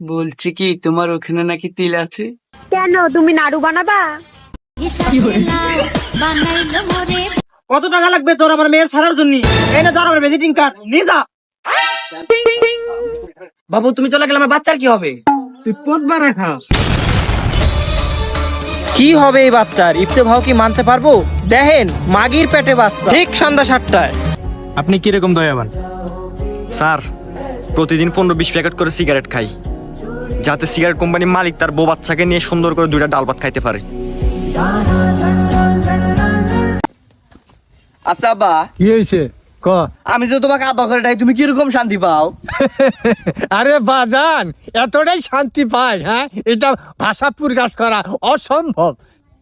বলছি কি তোমার ওখানে নাকি তিল আছে? কেন তুমি নাড়ু বানাবা? কত টাকা লাগবে তোর আমার মেয়ের ছাড়ার জন্য? এনে ধর আমার ভিজিটিং কার্ড নিয়ে যা। বাবু তুমি চলে গেলে আমার বাচ্চার কি হবে? তুই পদবা রাখা কি হবে এই বাচ্চার? ইফতে ভাও কি মানতে পারব? দেখেন মাগির পেটে বাচ্চা। ঠিক সন্ধ্যা সাতটায়। আপনি কীরকম দয়াবান? স্যার প্রতিদিন পনেরো বিশ প্যাকেট করে সিগারেট খাই। যাতে সিগারেট কোম্পানির মালিক তার বউ বাচ্চাকে নিয়ে সুন্দর করে দুইটা ডাল ভাত খাইতে পারে। আচ্ছা বা কি হয়েছে ক। আমি যে তোমাকে আব্বা করে ডাকি তুমি কীরকম শান্তি পাও? আরে বাজান এতটাই শান্তি পাই হ্যাঁ? এটা ভাষা প্রকাশ করা অসম্ভব।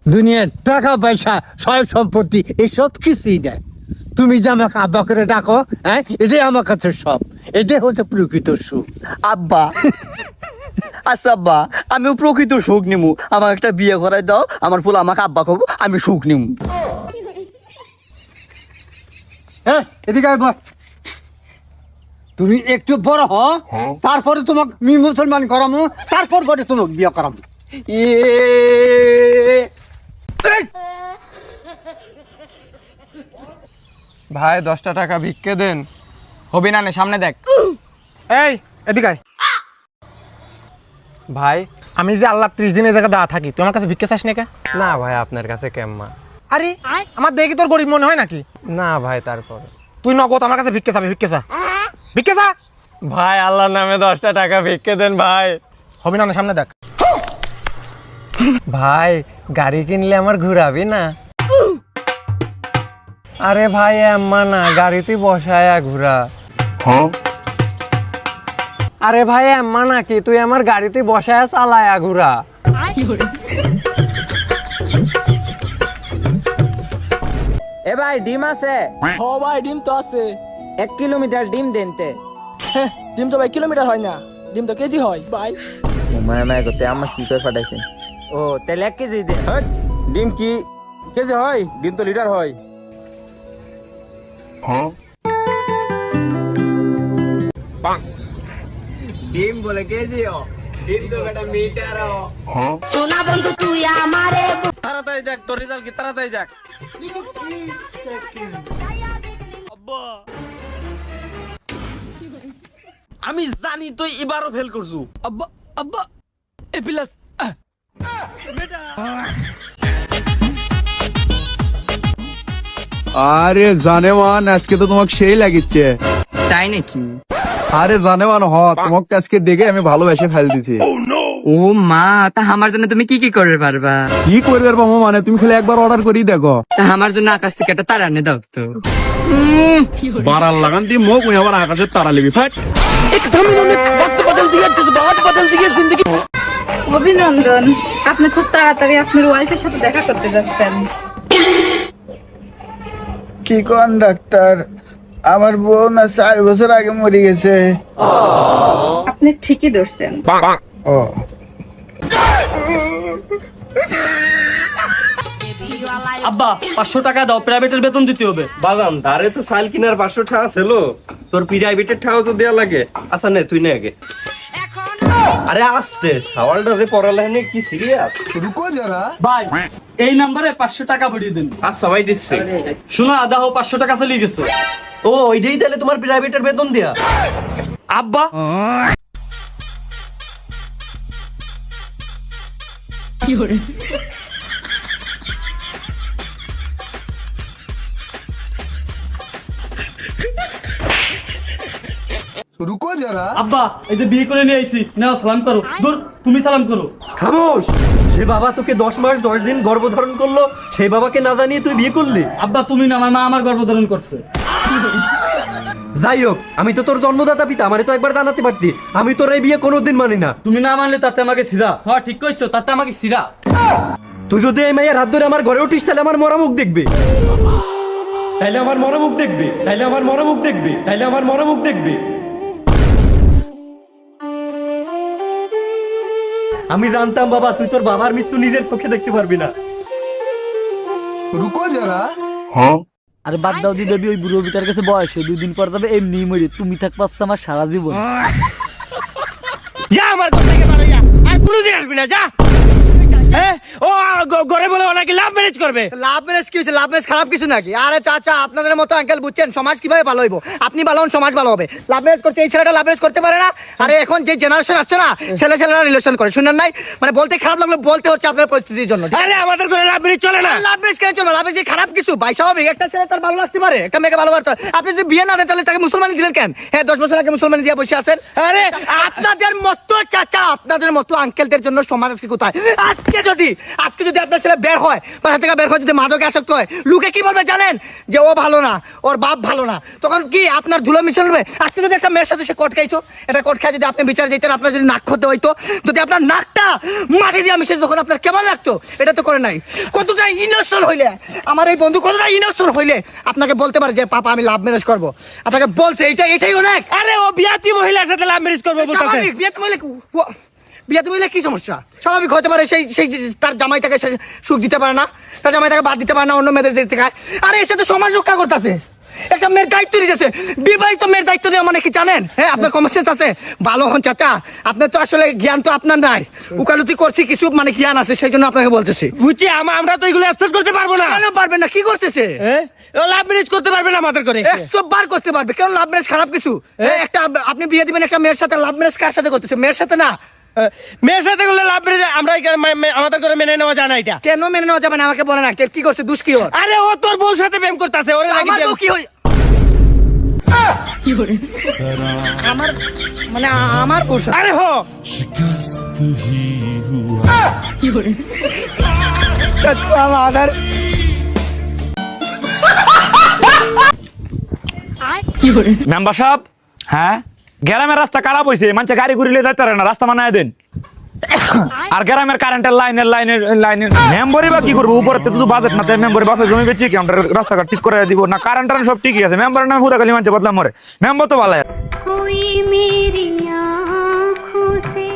দুনিয়ার টাকা পয়সা সয় সম্পত্তি এসব কিছুই দেয়। তুমি যে আমাকে আব্বা করে ডাকো হ্যাঁ? এটাই আমার কাছে সব। এটাই হচ্ছে প্রকৃত সুখ। আব্বা আচ্ছা আব্বা আমিও প্রকৃত সুখ নিমু। আমাকে একটা বিয়ে করাই দাও আমার ফুল আমাকে আব্বা খাব আমি সুখ নিমু। হ্যাঁ এদিকে আয় বস তুমি একটু বড় হ তারপরে তোমাকে মি মুসলমান করামো তারপর পরে তোমাকে বিয়ে করামো। ভাই দশটা টাকা ভিক্ষে দেন। হবি না নে, সামনে দেখ। এই এদিকে আয়। ভাই আমি যে আল্লাহ ত্রিশ দিনের জায়গা দা থাকি তুই আমার কাছে ভিক্ষে চাস নাকি না ভাই আপনার কাছে কেমন? আরে আমার দেখি তোর গরিব মনে হয় নাকি? না ভাই তারপর? তুই নগদ আমার কাছে ভিক্ষে চাবি ভিক্ষে চা। ভিক্ষে চা? ভাই আল্লাহর নামে দশটা টাকা ভিক্ষে দেন ভাই। হবি না নে, সামনে দেখ। ভাই গাড়ি কিনলে আমার ঘুরাবি না? আরে ভাই আম্মা না গাড়িতে বসায় ঘুরা। আরে ভাই আম্মা না কি তুই আমার গাড়িতে বসায় চালায় ঘুরা। এ ভাই ডিম আছে? ও ভাই ডিম তো আছে। এক কিলোমিটার ডিম দেনতে হ্যাঁ, ডিম তো ভাই কিলোমিটার হয় না। ডিম তো কেজি হয়। ভাই। মায়া মায়া করতে আম্মা কি করে পাঠাইছেন ও তাহলে এক কেজি দেন ডিম কি? কেজি হয়? ডিম তো লিটার হয়। ডিম বলে কেজি ও ডিম তো বেটা মিটার ও সোনা বন্ধু তুই আমারে তাড়াতাড়ি দেখ তোর রেজাল্ট কি? তাড়াতাড়ি দেখ। আমি জানি তুই এবারও ফেল করছু। আব্বা আব্বা। এ প্লাস আরে জানেমান আজকে তো তোমাকে সেই লাগিচ্ছে। তাই নাকি? আরে জানেমান হ তোমাকে আজকে দেখে আমি ভালোবেসে ফেল দিছি। ও মা তা আমার জন্য তুমি কি কি করে পারবা? কি করবে বাবা মানে? তুমি খালি একবার অর্ডার করি দেখো। তা আমার জন্য আকাশ থেকে একটা তারা এনে দাও তো। বাড়ার লাগান মুখ উই আবার আকাশের তারা লিবি ফাট। একদম বক্ত বদল দিয়ে জজবাত বদল দিয়ে জিন্দগি। অভিনন্দন আপনি খুব তাড়াতাড়ি আপনার ওয়াইফের সাথে দেখা করতে যাচ্ছেন। কি কোন ডাক্তার আমার বোন চার বছর আগে মরে গেছে। আপনি ঠিকই ধরছেন। ও। আব্বা পাঁচশো টাকা দাও প্রাইভেটের বেতন দিতে হবে। বাদাম ধারে তো সাইল কিনার পাঁচশো টাকা ছিল তোর প্রাইভেটের টাকাও তো দেওয়া লাগে। আচ্ছা নে তুই নে আগে। আরে আসতে সাওয়ালটা যে পড়ালেখা কি সিরিয়াস রুকো যারা ভাই এই নাম্বারে পাঁচশো টাকা পাঠিয়ে দেন। আচ্ছা ভাই দিচ্ছে। শোনা আদা হো পাঁচশো টাকা চালিয়ে গেছে। ও ওইটাই তাহলে তোমার প্রাইভেটের বেতন দেয়া। আব্বা। রুকো যারা। আব্বা এই যে বিয়ে করে নিয়ে আইছি নাও সালাম করো। দূর তুমি সালাম করো। খামোশ। যে বাবা তোকে দশ মাস দশ দিন গর্ভধারণ করল সেই বাবাকে না জানিয়ে তুই বিয়ে করলি? আব্বা তুমি না আমার মা আমার গর্ভধারণ করছে। যাই হোক আমি তো তোর জন্মদাতা পিতা আমারে তো একবার জানাতে পারতি। আমি তোর এই বিয়ে কোনোদিন মানি না। তুমি না মানলে তাতে আমাকে সিরা। হ্যাঁ ঠিক কইছো তাতে আমাকে সিরা। তুই যদি এই মাইয়ের হাত ধরে আমার ঘরে উঠিস তাহলে আমার মরা মুখ দেখবে। তাইলে আমার মরা মুখ দেখবে তাইলে আমার মরা মুখ দেখবে তাইলে আমার মরা মুখ দেখবে। আমি জানতাম বাবা তুই তোর বাবার মৃত্যু নিজের চোখে দেখতে পারবি না। রুকো যারা আরে বাদ দাও দি দেবী ওই বুড়ো বিটার কাছে বয়স দুই দিন পর যাবে এমনি মরে। তুমি থাকবা আমার সারা জীবন। যা আমার কথা আর কোনোদিন আসবি না, যা। হ্যাঁ? ও ঘরে বলে ও নাকি লাভ ম্যারেজ করবে। লাভ ম্যারেজ কি হয়েছে? লাভ ম্যারেজ খারাপ কিছু নাকি? আরে চাচা আপনাদের মতো আঙ্কেল বুঝছেন? সমাজ কীভাবে ভালো হইব? আপনি ভালো হন সমাজ ভালো হবে। লাভ ম্যারেজ করতে এই ছেলেটা লাভ ম্যারেজ করতে পারে না। আরে এখন যে জেনারেশন আসছে না ছেলে ছেলেরা রিলেশন করে শুনেন নাই? মানে বলতে খারাপ লাগল বলতে হচ্ছে আপনার পরিস্থিতির জন্য আরে আমাদের ঘরে লাভ ম্যারেজ চলে না। লাভ ম্যারেজ কেন চলবে লাভ ম্যারেজ খারাপ কিছু ভাই স্বাভাবিক। একটা ছেলে তার ভালো লাগতে পারে একটা মেয়েকে ভালোবাসতে। আপনি যদি বিয়ে না দেন তাহলে তাকে মুসলমান দিলেন কেন? হ্যাঁ দশ বছর আগে মুসলমান দিয়ে বসে আছেন। আরে আপনাদের মতো চাচা আপনাদের মতো আঙ্কেলদের জন্য সমাজ আজকে কোথায়? আজকে যদি আজকে যদি আপনার ছেলে বের হয় বাসা থেকে বের হয় যদি মাদকে আসক্ত হয় লোকে কি বলবে জানেন? যে ও ভালো না ওর বাপ ভালো না। তখন কি আপনার ধুলো মিশন হবে? আজকে যদি একটা মেয়ের সাথে সে কট খাইছো এটা কট খাই যদি আপনি বিচার যেতেন আপনার যদি নাক হতে হইতো যদি আপনার নাকটা মাটি দিয়ে মিশে যখন আপনার কেমন লাগতো? এটা তো করে নাই। কতটা ইনোসেন্ট হইলে? আমার এই বন্ধু কতটা ইনোসেন্ট হইলে? আপনাকে বলতে পারে যে পাপা আমি লাভ ম্যারেজ করব। আপনাকে বলছে এটা এটাই অনেক। আরে ও বিয়াতি মহিলার সাথে লাভ ম্যারেজ করব বিয়েতে মহিলা বিয়েতে মহিলা কি সমস্যা? স্বাভাবিক হতে পারে সেই সেই তার জামাই তাকে সুখ দিতে পারে না তার জামাই তাকে বাদ দিতে পারে না অন্য মেয়েদের দিতে খায়। আরে এর সাথে সমাজ রক্ষা করতেছে। একটা মেয়ের দায়িত্ব নিতেছে বিবাহিত মেয়ের দায়িত্ব নেওয়া মানে কি জানেন? হ্যাঁ আপনার কমার্সেন্স আছে। ভালো হন চাচা। আপনার তো আসলে জ্ঞান তো আপনার নাই। উকালতি করছি কিছু মানে জ্ঞান আছে সেই জন্য আপনাকে বলতেছি। বুঝছি আমরা তো এগুলো অ্যাকসেপ্ট করতে পারব না। কেন পারবেন না? কি করতেছে? হ্যাঁ? লাভ ম্যারেজ করতে পারবে না আমাদের করে। একশো বার করতে পারবে। কেন লাভ ম্যারেজ খারাপ কিছু? হ্যাঁ, একটা আপনি বিয়ে দিবেন একটা মেয়ের সাথে লাভ ম্যারেজ কার সাথে করতেছে? মেয়ের সাথে না। মেয়ের সাথে করলে লাভ ম্যারেজ আমরা আমাদের করে মেনে নেওয়া যায় না এটা। কেন মেনে নেওয়া যাবে না? আমাকে বলে না। কে- কি করছে? দুষ কি ওর। আরে ও তোর বউর সাথে প্রেম করতেছে। ওরে নাকি আমার বউ কি হই আমার মানে আমার বউ আরে হো। আমার মেম্বার সাহেব? হ্যাঁ? গ্রামের রাস্তা খারাপ হয়েছে মানুষ গাড়ি ঘুরিলে যাইতে পারে না রাস্তা বানায় দেন আর গ্রামের কারেন্টের লাইনের লাইনের লাইনের মেম্বরই বা কি করবো উপরে তো শুধু বাজেট না তাই মেম্বরের বাপে জমি বেচি কি আমরা রাস্তাঘাট ঠিক করে দিব না কারেন্ট টারেন্ট সব ঠিকই আছে মেম্বারের নাম হুদা খালি মানুষ বদলাম মরে মেম্বার তো ভালো कोई मेरी आँखों से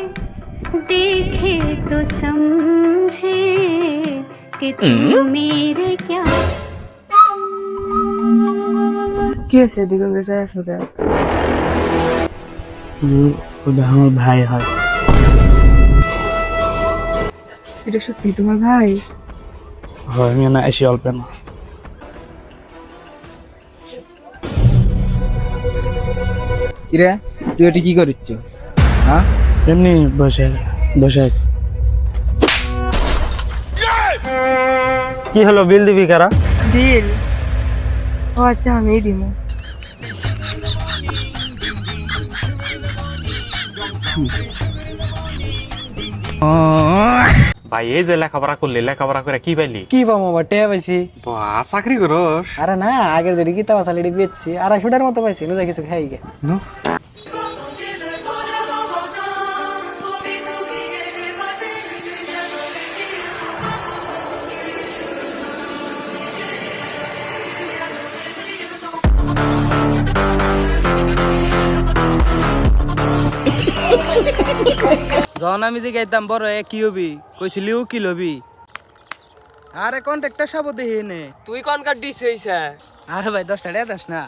देखे तो समझे कि तुम मेरे क्या কি হয়েছে দিগন্ত যায় ওটা আমার ভাই হয়। এটা সত্যি তোমার ভাই? হয় আমি না এসে অল্প না। কিরে তুই ওটি কি করিচ্ছ? হ্যাঁ? এমনি বসে বসে আছি। কি হলো বিল দিবি কারা? বিল? ও আচ্ছা আমি দিব ভাই এই যে লেখাপড়া করলি লেখাপড়া করে কি পাইলি? কি পাবো টেয়া পাইছি। বাহ, চাকরি করস? আরে না আগের যে কিতাব আছে এটি বেচছি আড়াইশোটার মতো পাইছি লুজা কিছু খাই গে যখন আমি যে গাইতাম বড় এ কি হবি? কইছিলি ও কি লবি? আরে কন্ট্যাক্টটা সব দেখি নে। তুই কোন কার্ড দিস হইছে? আরে ভাই দশটা টাকা দাস না।